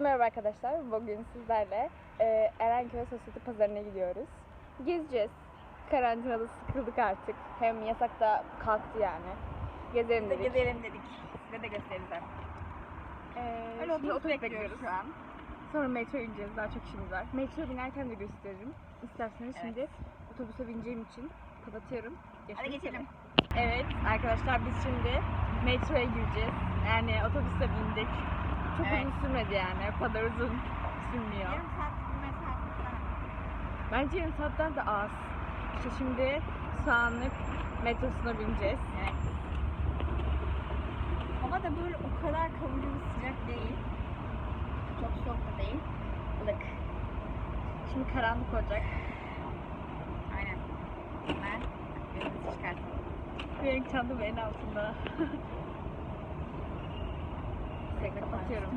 Herkese merhaba arkadaşlar. Bugün sizlerle e, Erenköy Sosyete Pazarı'na gidiyoruz. Gezeceğiz. Karantinada sıkıldık artık. Hem yasak da kalktı yani. Gezelim dedik. gezelim dedik. Size de göstereceğim. Ee, Öyle şimdi otobüs bekliyoruz şu an. Sonra metro ineceğiz. Daha çok işimiz var. Metro binerken de gösteririm. İsterseniz Evet. şimdi otobüse bineceğim için kapatıyorum. Hadi geçelim. Evet arkadaşlar biz şimdi metroya gireceğiz. Yani otobüse bindik. Çok Evet. uzun sürmedi yani. O kadar uzun sürmüyor. Yarım saat sürmez saat Bence yarım saatten de az. İşte şimdi Soğanlık metrosuna bineceğiz. Evet. Hava da böyle o kadar kavurucu bir sıcak değil. Çok soğuk da değil. Ilık. Şimdi karanlık olacak. Aynen. Ben gözümüzü çıkartalım. Benim çantam en altında. Tekrar kapatıyorum.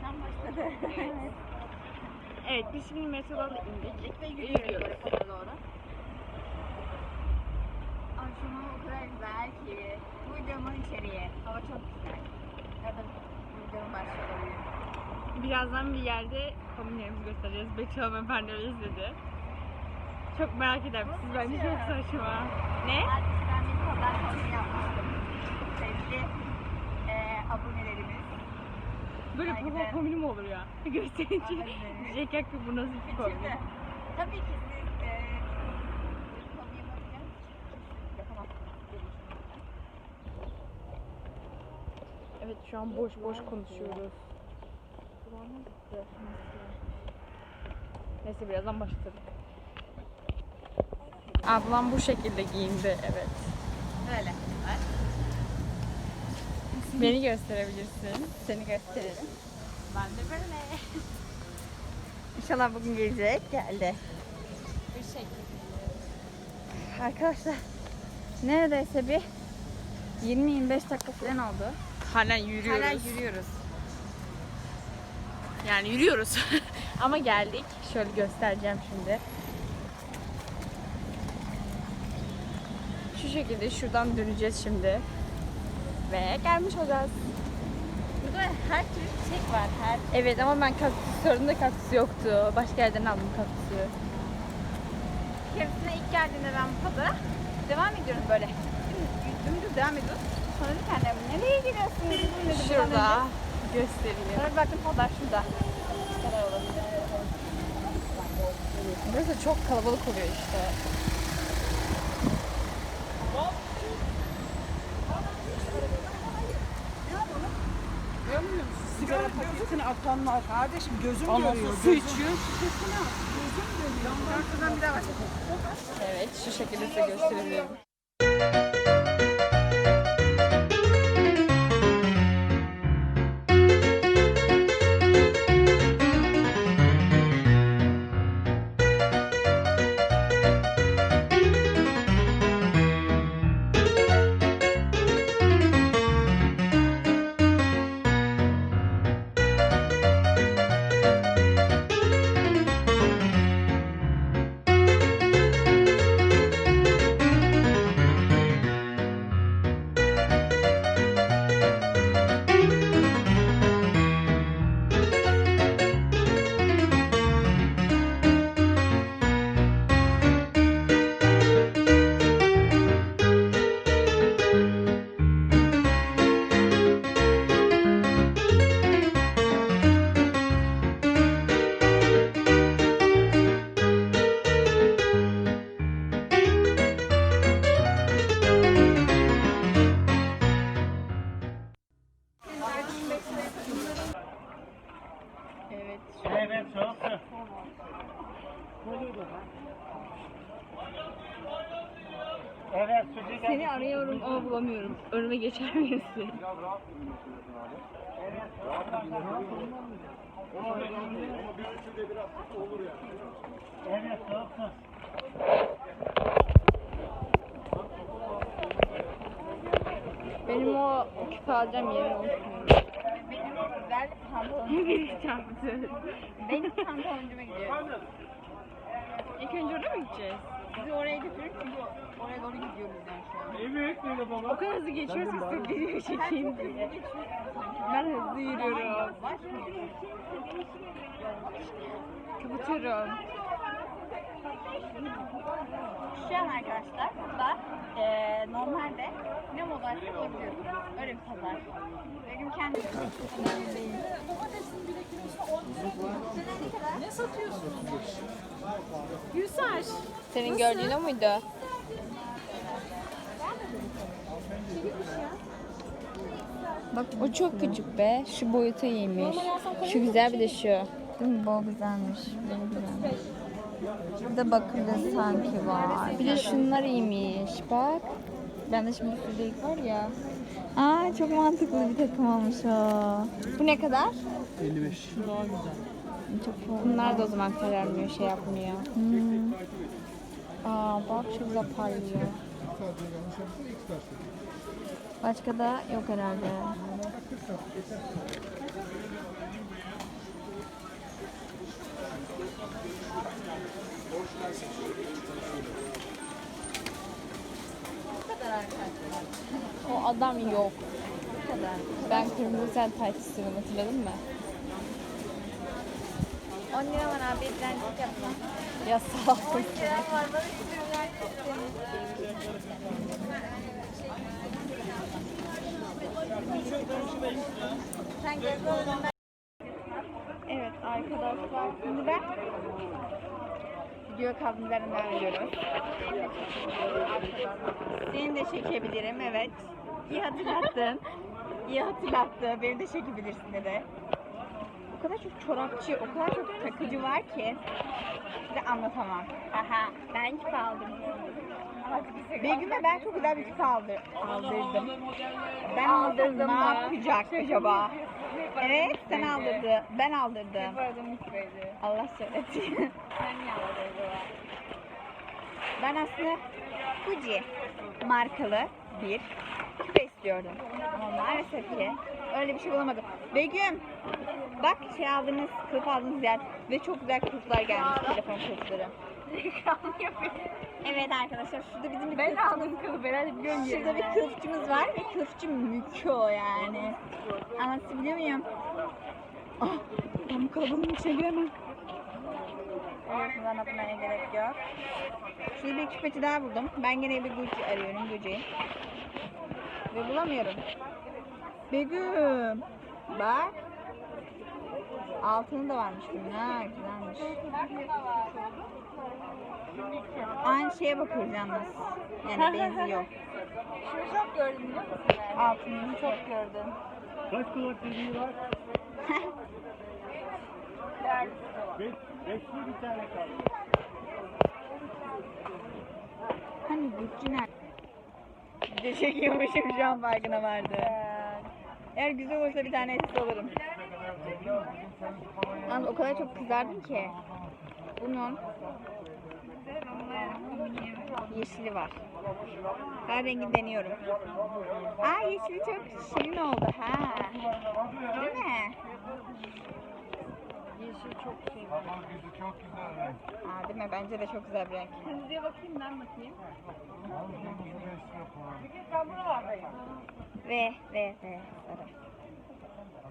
Şu an başladı. Evet biz şimdi metrodan da indik. Ve yürüyoruz Yürüyoruz. böyle sola doğru. Ay şu an o kadar güzel ki. Bu videomun içeriği. Hava çok güzel. Ya da bu videonun başlığı. Birazdan bir yerde kombinlerimizi göstereceğiz. Betül hanımefendi öyle izledi. Çok merak eder misiniz? Bence çok saçma. Ne? Ben bir pazar kombini yapmıştım. Sevgili eee abonelerimiz. Böyle Ay, güzel. kombini mi olur ya? Gösterince Aynen. diyecekler ki bu nasıl bir kombin? Tabii ki siz eee kombini yaparken yapamazsınız. Evet şu an boş boş konuşuyoruz. Neyse birazdan başladık. Ablam bu şekilde giyindi evet. Böyle. Beni gösterebilirsin. Seni gösterelim. Ben de böyle. İnşallah bugün gelecek. Geldi. Bu şekilde. Arkadaşlar neredeyse bir 20-25 dakika falan oldu. Halen yürüyoruz. Hala yürüyoruz. Yani yürüyoruz. Ama geldik. Şöyle göstereceğim şimdi. Şu şekilde şuradan döneceğiz şimdi. Ve gelmiş olacağız. Burada her türlü çiçek var. Her Evet ama ben kaktüs sorununda kaktüs yoktu. Başka yerden aldım kaktüsü. keresinde ilk geldiğinde ben bu pazara devam ediyoruz böyle. Dümdüz, devam ediyoruz. Sonra bir tane nereye buradan Şurada. Göstereyim. Sonra baktım pazar şurada. Karar olabilir. Burası çok kalabalık oluyor işte. Sigara paketini atanlar. Kardeşim gözüm Ondan görüyor. su gözüm. içiyor. Şuradan bir daha. Evet şu şekilde size gösterebilirim. Evet. Evet. Seni arıyorum ama bulamıyorum. Önüme geçer misin? Evet çok. Küpe alacağım yerini unutmuyorum. Benim güzel pantolonum. Benim pantoloncuma gidiyoruz. İlk önce oraya mı gideceğiz? Bizi oraya götürün çünkü oraya doğru gidiyoruz yani şu an. O kadar hızlı geçiyoruz ki sırf video çekeyim diye. Ben hızlı yürüyorum. Kapatıyorum. Şu an arkadaşlar burada eee normalde ne modaysa bulabiliyorsunuz. Öyle bir pazar. Begüm kendi Senin gördüğün o muydu? Bak o çok küçük be. Şu boyutu iyiymiş. Şu güzel bir de şu. Değil mi? Bu güzelmiş. Bu güzelmiş. Bir de bakımda sanki var. Bir de şunlar iyiymiş. Bak. Ben de şimdi şurada var ya. Aa çok mantıklı bir takım olmuş o. Bu ne kadar? 55. Çok pahalı. Bunlar da o zaman kararmıyor, şey yapmıyor. Hmm. Aa bak çok güzel parlıyor. Başka da yok herhalde. O adam yok. Ben kırmızı sen tayt istedim hatırladın mı? 10 lira var abi. Dilencilik yapma. Ya sağ ol. var. Bana şu ürünler Sen gözü olduğunda Evet arkadaşlar şimdi ben video devam ediyoruz. Seni de çekebilirim evet. İyi hatırlattın. İyi hatırlattı. Beni de çekebilirsin dedi. O kadar çok çorapçı, o kadar çok takıcı var ki size anlatamam. Aha ben küpe aldım. Begüm'e ben çok güzel bir küpe aldır, aldırdım. Ben aldırdım ne yapacak acaba? Evet sen aldırdı. Ben aldırdım. Küpeydi. Allah aldın Ben aslında Gucci markalı bir küpe istiyordum. Ama maalesef ki öyle bir şey bulamadım. Begüm bak şey aldığınız, kılıf aldığınız yer ve çok güzel kılıflar gelmiş telefon kılıfları. Evet arkadaşlar şurada bizim bir Ben kılıfçımız- aldım kılıf herhalde biliyorum Şurada bir kılıfçımız var ve kılıfçı mükü yani. Anlatabiliyor muyum? Ah, ben bu kalabalığın içine giremem. Biliyorsunuz anlatmaya gerek yok. Şurada bir küpeci daha buldum. Ben gene bir Gucci arıyorum Gucci. Ve bulamıyorum. Begüm. Bak. Altını da varmış bunun. Ha güzelmiş. Aynı şeye bakıyoruz yalnız. Yani benziyor. Şunu çok gördüm biliyor musun ben? Altını çok gördüm. Kaç kulak deliği var? Beş, beşli bir tane kaldı. Hani Gucci nerede? Bir de çekiyormuşum şu an farkına vardı. Eğer güzel olursa bir tane etkisi olurum. Yalnız o kadar çok kızardım ki. Bunun yeşili var. Her rengi deniyorum. Aa yeşili çok şirin oldu ha. Değil mi? Yeşil çok şey. Aa değil mi? Bence de çok güzel bir renk. Kırmızıya bakayım ben bakayım. Ve ve ve sarı.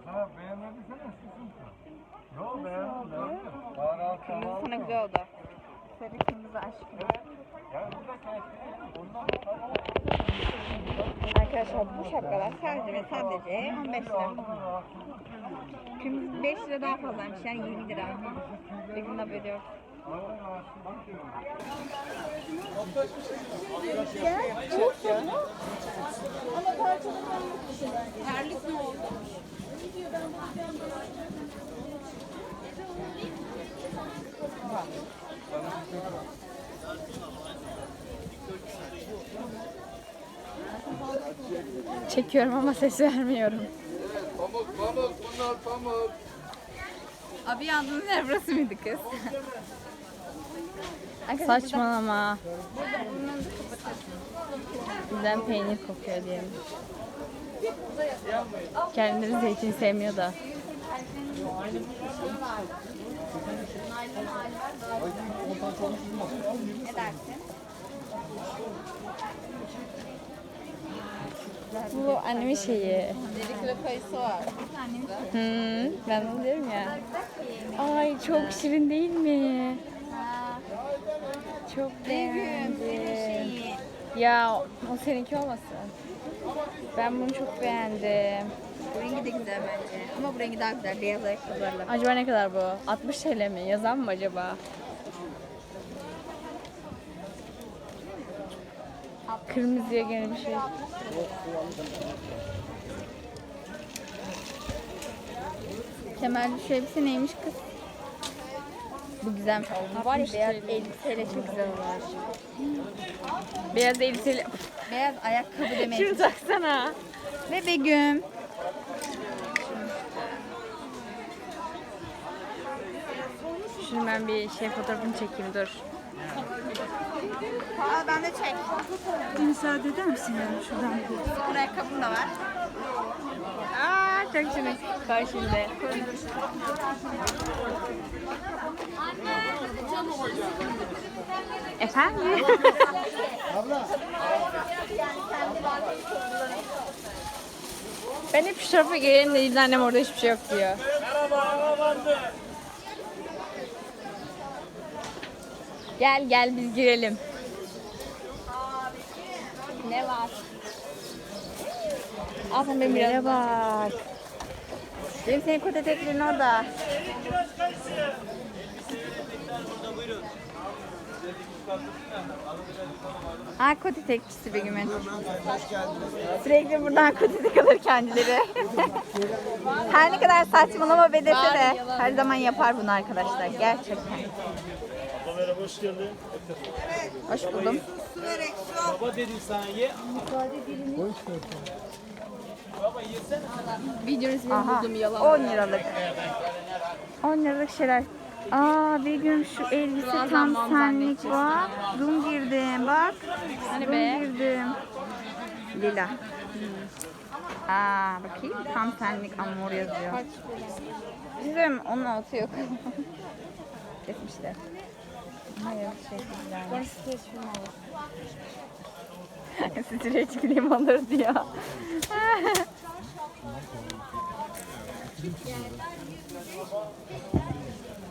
Sana beğenmediysen sıkıntı. Yok rahat Kırmızı sana güzel oldu. Sarı kırmızı aşkım. Arkadaşlar bu şapkalar sadece ve sadece 15 lira. Kırmızı 5 lira daha fazlaymış yani 20 lira. Bir gün haberi yok. Çekiyorum ama ses vermiyorum. Pamuk pamuk bunlar pamuk. Abi yandığınız yer burası mıydı kız? Saçmalama. Güzel peynir kokuyor diyelim. Kendileri zeytin sevmiyor da. Ne dersin? Bu annemin şeyi. Deli kilo kayısı var. Hmm, ben onu diyorum ya. Ay çok şirin değil mi? Çok beğendim. Ya o seninki olmasın. Ben bunu çok beğendim. Bu rengi de güzel bence. Ama bu rengi daha güzel. Beyaz ayakkabılarla. Acaba ne kadar bu? 60 TL mi? Yazan mı acaba? Kırmızıya gene bir şey. Kemal şu elbise neymiş kız? Bu güzelmiş. Bu var ya beyaz elbiseyle çok güzel olur. Beyaz elbiseyle. Beyaz ayakkabı demek. Şunu taksana. Ve Begüm. Şunu ben bir şey fotoğrafını çekeyim dur. Aa ben de çek. Müsaade eder misin yani şuradan bir? Spor ayakkabım da var. Aa çok şirin. Var şimdi. Efendim? ben hep şu tarafa gelelim de annem orada hiçbir şey yok diyor. Gel gel biz girelim. Ne var? Sen benim biraz bak. Benim senin kot eteklerin orada. Ha kot etekçisi Begüm'ün. Sürekli buradan kot etek alır kendileri. her ne kadar saçmalama be dese de her zaman yapar bunu arkadaşlar. Gerçekten. Kamera hoş geldin. Hoş buldum. Baba dedim sana ye. Video resmini Aha, buldum yalan. 10 liralık. 10 liralık şeyler. Aa Begüm şu elbise tam senlik bak. Zoom girdim bak. Hani be? girdim. Lila. Aa bakayım tam senlik amor yazıyor. Bizim onun altı yok. Kesmişler. Hayır şey. Ben streç film alır. diyor.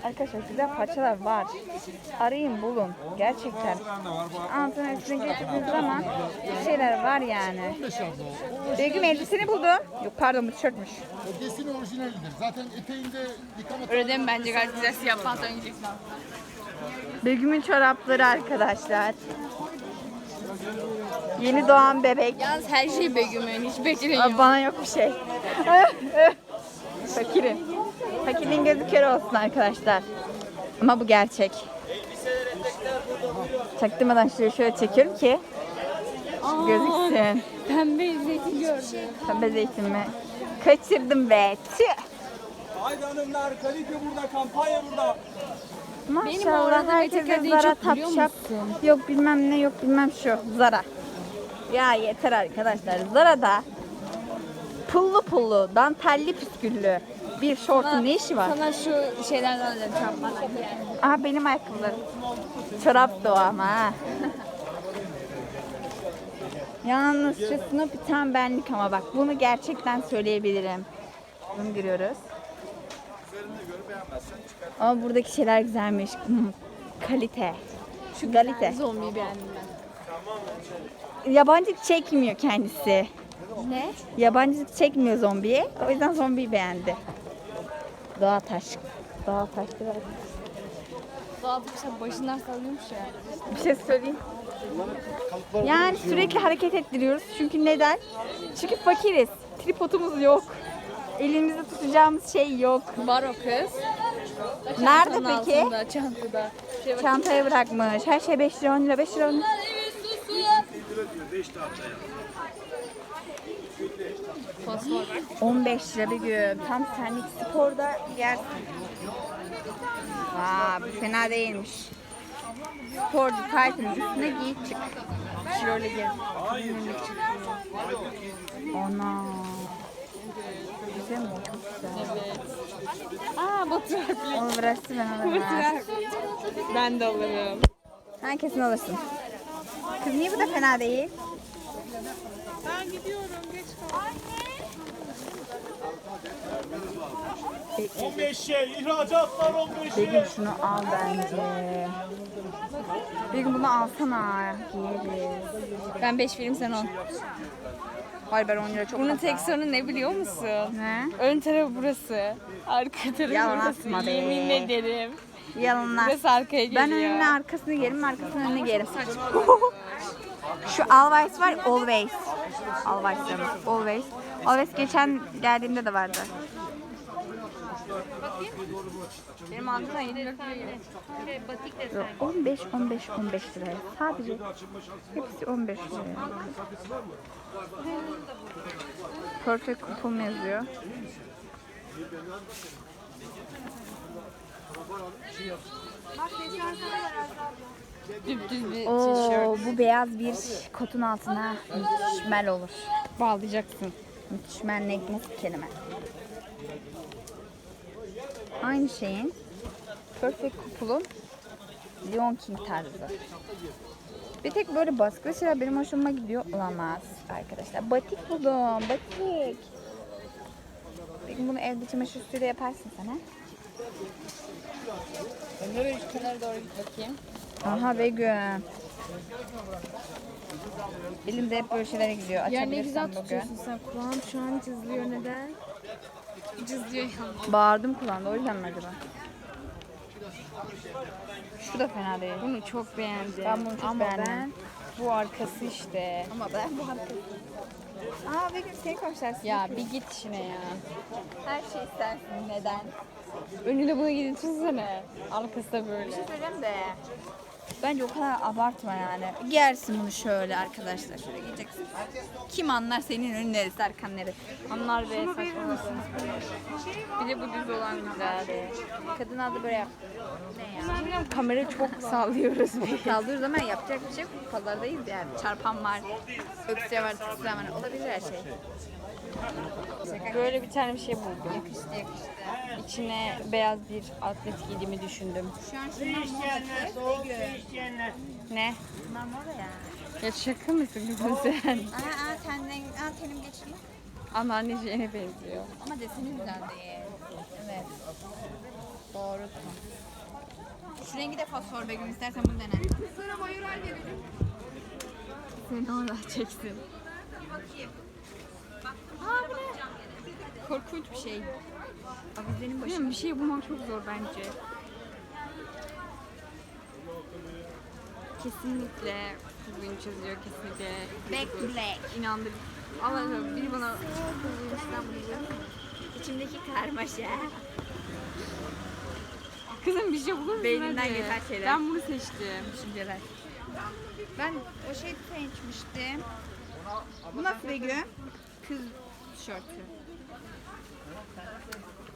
Arkadaşlar güzel parçalar var. Arayın bulun. Gerçekten. Altına üstüne getirdiniz ama bir şeyler var yani. Begüm elbiseni buldum. Yok pardon bu tişörtmüş. Desini orijinalidir. Zaten eteğinde yıkama Öyle değil mi? Bence gayet güzel siyah pantolon giyeceksin. Begüm'ün çorapları arkadaşlar. Yeni doğan bebek. Yalnız her şey Begüm'ün. Hiç Begüm'ün Aa, Bana yok bir şey. Fakirim. Fakirin gözü kör olsun arkadaşlar. Ama bu gerçek. Çaktırmadan şöyle şöyle çekiyorum ki gözüksün. Pembe zeytin gördüm. Pembe zeytin mi? Kaçırdım be. Tüh. Haydi hanımlar kalite burada, kampanya burada. Maşallah herkes Zara tapşap. Yok bilmem ne yok bilmem şu Zara. Ya yeter arkadaşlar. Zara'da pullu pullu, dantelli püsküllü bir şortun ne işi var? Sana şu şeylerden alacağım çarpmadan. Aha benim ayakkabılarım. Çorap da o ama ha. Yalnız şu Snoopy tam benlik ama bak bunu gerçekten söyleyebilirim. Bunu görüyoruz. Ama buradaki şeyler güzelmiş. Kalite. Şu kalite. Zombiyi beğendim ben. Yabancılık çekmiyor kendisi. Ne? Yabancılık çekmiyor zombiye. O yüzden zombiyi beğendi. Doğa taş. Doğa taş. Doğal kuşa başından salıyormuş ya. Bir şey söyleyeyim. Yani sürekli hareket ettiriyoruz. Çünkü neden? Çünkü fakiriz. Tripodumuz yok. Elimizde tutacağımız şey yok. Var o kız. Nerede Çantanın peki? altında, çantada. Şey bak. Çantaya bırakmış. Her şey 5 lira 10 lira 5 lira 10 lira. Fosfor var. 15 lira bir gün. Tam senlik sporda yersin. Aa, bu fena değilmiş. Sporcu taytın üstüne giy çık. Şöyle gez. Ana. Güzel mi? Çok güzel. Aa Baturak bile. Onu bıraktı ben alırım. ha. Ben de alırım. Sen kesin alırsın. Kız niye bu da fena değil? 15'e ihracatlar 15'e. Begüm şunu al bence. Begüm bunu alsana. Giyeriz. Ben 5 verim sen 10. Hayır ben 10 lira çok Bunun tek sorunu ne biliyor musun? Ne? Ön tarafı burası. Arka tarafı Yalan burası. atma be. Yemin ederim. Yalanlar. Burası arkaya geliyor. Ben önüne arkasını giyerim, arkasını önüne giyerim. Şu always var, always. Always diyorum, always. Always geçen geldiğimde de vardı. Benim altından 7 lira Yok, 15, 15, 15 liraya. Sadece hepsi 15 liraya. Perfect kupon yazıyor. Düz bir Oo, bu beyaz bir kotun altına mükemmel olur. Bağlayacaksın. Mükemmel ne kelime? Aynı şeyin Perfect Couple'un Lion King tarzı. Bir tek böyle baskılı şeyler benim hoşuma gidiyor olamaz arkadaşlar. Batik buldum, batik. Peki bunu evde çamaşır suyuyla yaparsın sen ha? Şu kenara doğru git bakayım. Aha Begüm. Elimde hep böyle şeylere gidiyor. Ya ne güzel bugün. tutuyorsun sen. Kulağım şu an cızlıyor neden? Ya. Bağırdım kulağında o yüzden mi acaba? Şu da fena değil. Bunu çok beğendim. Ben bunu çok Ama beğendim. ben bu arkası işte. Ama ben bu hakkı. Aa Begüm seni konuşarsın. Ya bir git işine ya. Her şey istersin. Neden? Önüne bunu gidin çizsene. Arkası da böyle. Bir şey söyleyeyim de. Bence o kadar abartma yani. Giyersin bunu şöyle arkadaşlar. Şöyle giyeceksin. Kim anlar senin önün neresi, arkan neresi? Anlar be saçmalasın. Bir de bu düz olan güzel. Kadın adı böyle yap. Ne ya? Bilmiyorum kamera çok sallıyoruz bir. Kaldırıyoruz ama yapacak bir şey yok. Pazardayız yani. Çarpan var, öksüre var, tıksıran var. Olabilir her şey. Böyle bir tane bir şey buldum. Yakıştı yakıştı. İçine beyaz bir atlet giydiğimi düşündüm. Şu an şunlar mor isteyenler. Ne? Bunlar mor ya. Ya şaka mısın kızım sen? Aa, aa tenden, aa tenim geçirme. Anneanneciğine benziyor. Ama deseni güzel değil. Evet. Doğru. Şu rengi de fosfor Begüm istersen bunu dene. Seni orada çeksin. Korkunç bir şey. Avizenin başı. Bilmiyorum bir şey bulmak çok zor bence. Kesinlikle bugün çözüyor kesinlikle. Back black. İnandır. Allah'ım biri bana bunu İçimdeki karmaşa. Kızım bir şey bulur musun Beyninden hadi? geçen şeyler. Ben bunu seçtim. Düşünceler. Ben o şey seçmiştim. Bu nasıl Begüm? Kız tişörtü.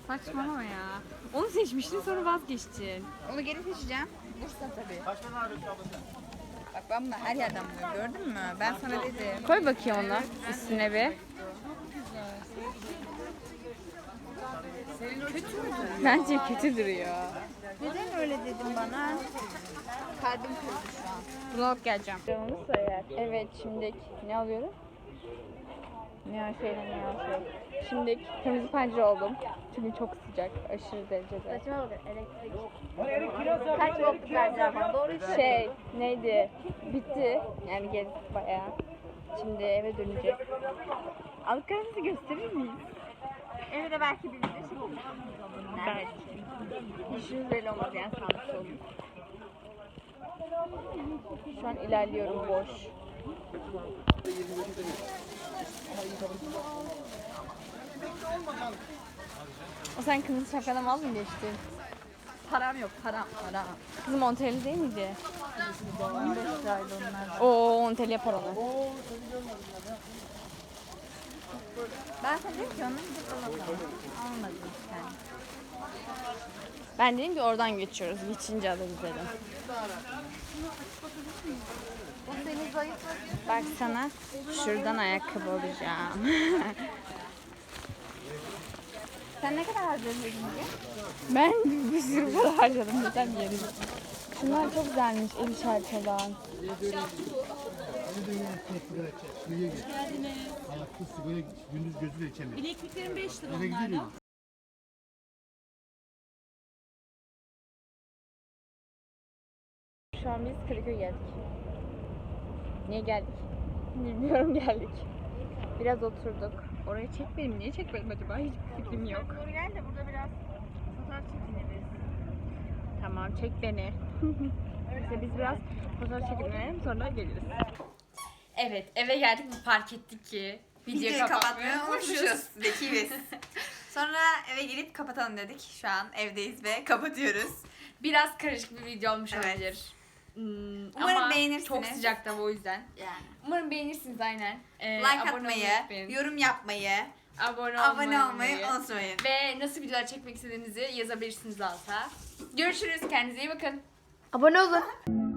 Saçmalama ya. Onu seçmiştin sonra vazgeçtin. Onu geri seçeceğim. Bursa tabii. Bak ben bunu her yerden buluyorum gördün mü? Ben sana dedim. Koy bakayım onu üstüne bir. Bence kötü duruyor. Neden öyle dedin bana? Kalbim kırdı şu an. Bunu alıp geleceğim. Evet şimdi ne alıyorum? Ne şeyle ne şey. Şimdi kırmızı pencere oldum. Çünkü çok sıcak aşırı derecede. Saçma bakın elektrik. Kaç voltluk vereceğim doğru. Şey neydi? Bitti. Yani geri bayağı. Şimdi eve döneceğiz. Aldıklarımızı gösterir miyiz? Evde belki bir video çekeriz. Nerede? İşimiz belli olmaz yani sağlıklı olur. Şu an ilerliyorum boş. O sen kızın şakadan vaz mı geçtin? Param yok param param. Kızım 10 TL değil miydi? 15 liraydı onlar. Oo 10 TL yapar onu. Ben sana dedim ki onu gidip alalım. Almadım yani. Ben dedim ki oradan geçiyoruz. Geçince alırız dedim. O senin Bak sana şuradan ayakkabı alacağım. Sen ne kadar harcadın bugün? Ben bir sürü para harcadım. Neden yerim? Şunlar çok güzelmiş el işareti git. Ayakta sigara gündüz gözüyle içemiyor. Bilekliklerin 5 lira onlardan. Şu an biz Kadıköy'e geldik. Niye geldik? Bilmiyorum geldik. Biraz oturduk. Oraya çekmedim. Niye çekmedim acaba? Hiçbir fikrim yok. Doğru gel de burada biraz fotoğraf çekiniriz. Tamam çek beni. işte biz biraz fotoğraf çekelim sonra geliriz. Evet eve geldik mi fark ettik ki Videoyu kapatmayı unutmuşuz. Zekiyiz. Sonra eve gelip kapatalım dedik. Şu an evdeyiz ve kapatıyoruz. Biraz karışık bir video olmuş Evet. olabilir. Hmm, Umarım ama beğenirsiniz. Çok sıcak da o yüzden. Yani. Umarım beğenirsiniz aynen. Ee, like atmayı, olmayı yorum yapmayı, abone, abone olmayı unutmayın. Ve nasıl videolar çekmek istediğinizi yazabilirsiniz alta. Görüşürüz. Kendinize iyi bakın. Abone olun.